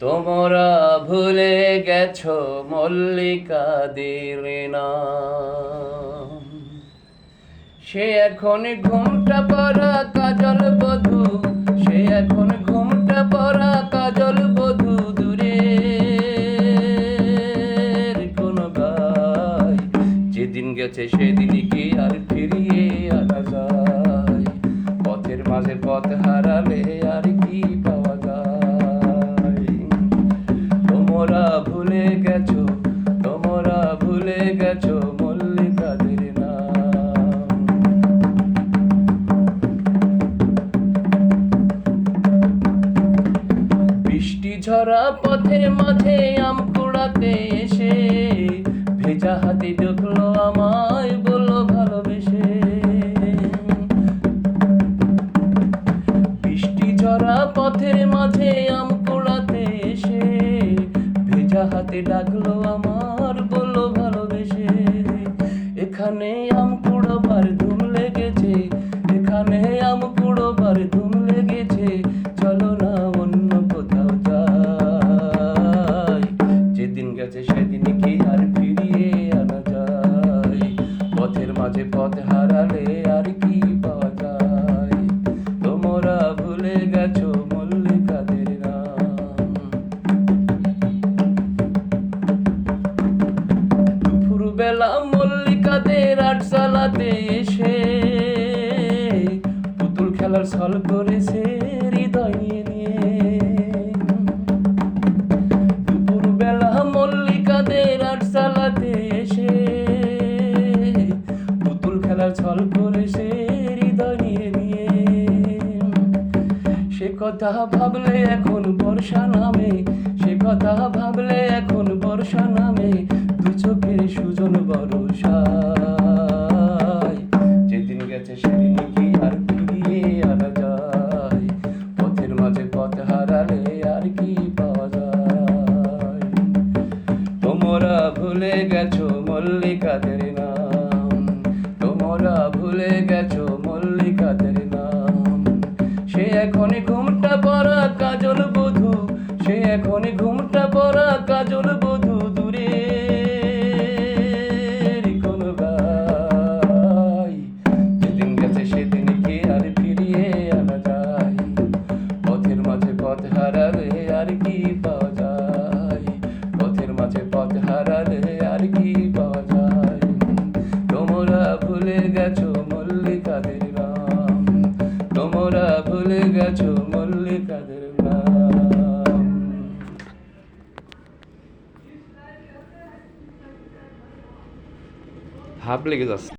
তোমরা ভুলে গেছো মল্লিকাদের নাম সে এখন ঘুমটা পরা কাজল বধু, সে এখন ঘুমটা পরা কাজল বধু দূরে কোন গায়। যেদিন গেছে সেদিনই কি আর ফিরিয়ে আনা যায়। পথের মাঝে পথ হারালে আর কি পাওয়া ভুলে গেছো মল্লিকাদের বৃষ্টি ঝরা পথের মাঝে আম কুড়াতে এসে, ভেজা হাতে ঢুকলো আমায় বলল ভালোবেসে। বৃষ্টি ঝরা পথের মাঝে আম কুড়াতে এসে, ভেজা হাতে ডাকলো আমার এখানে আম কুড়োবার ধুম লেগেছে, এখানে আম কুড়োবার ধুম লেগেছে, চলো না অন্য কোথাও যাই। যেদিন গেছে সেদিন কি আর ফিরিয়ে আনা যায়? পথের মাঝে পথ হারালে আর কি পুতুল খেলার ছল করেছে হৃদয় নিয়ে। দুপুর মল্লিকাদের আট এসে পুতুল খেলার ছল করেছে সে কথা ভাবলে এখন বর্ষা নামে, সে কথা ভাবলে এখন বর্ষা নামে, দু চোখের সুজন বরসায় যেদিন গেছে সেদিন মল্লিকাদের নাম। তোমরা ভুলে গেছো নাম। সে এখন ঘুমটা কাজল বধু, সে এখন ঘুমটা কাজল বধু দূরে সেদিন কি আর ফিরিয়ে আনা যায়। পথের মাঝে পথ হারালে তোমরা ভুলে গেছো মল্লিকাদের নাম। হাফ লেগে যাচ্ছে।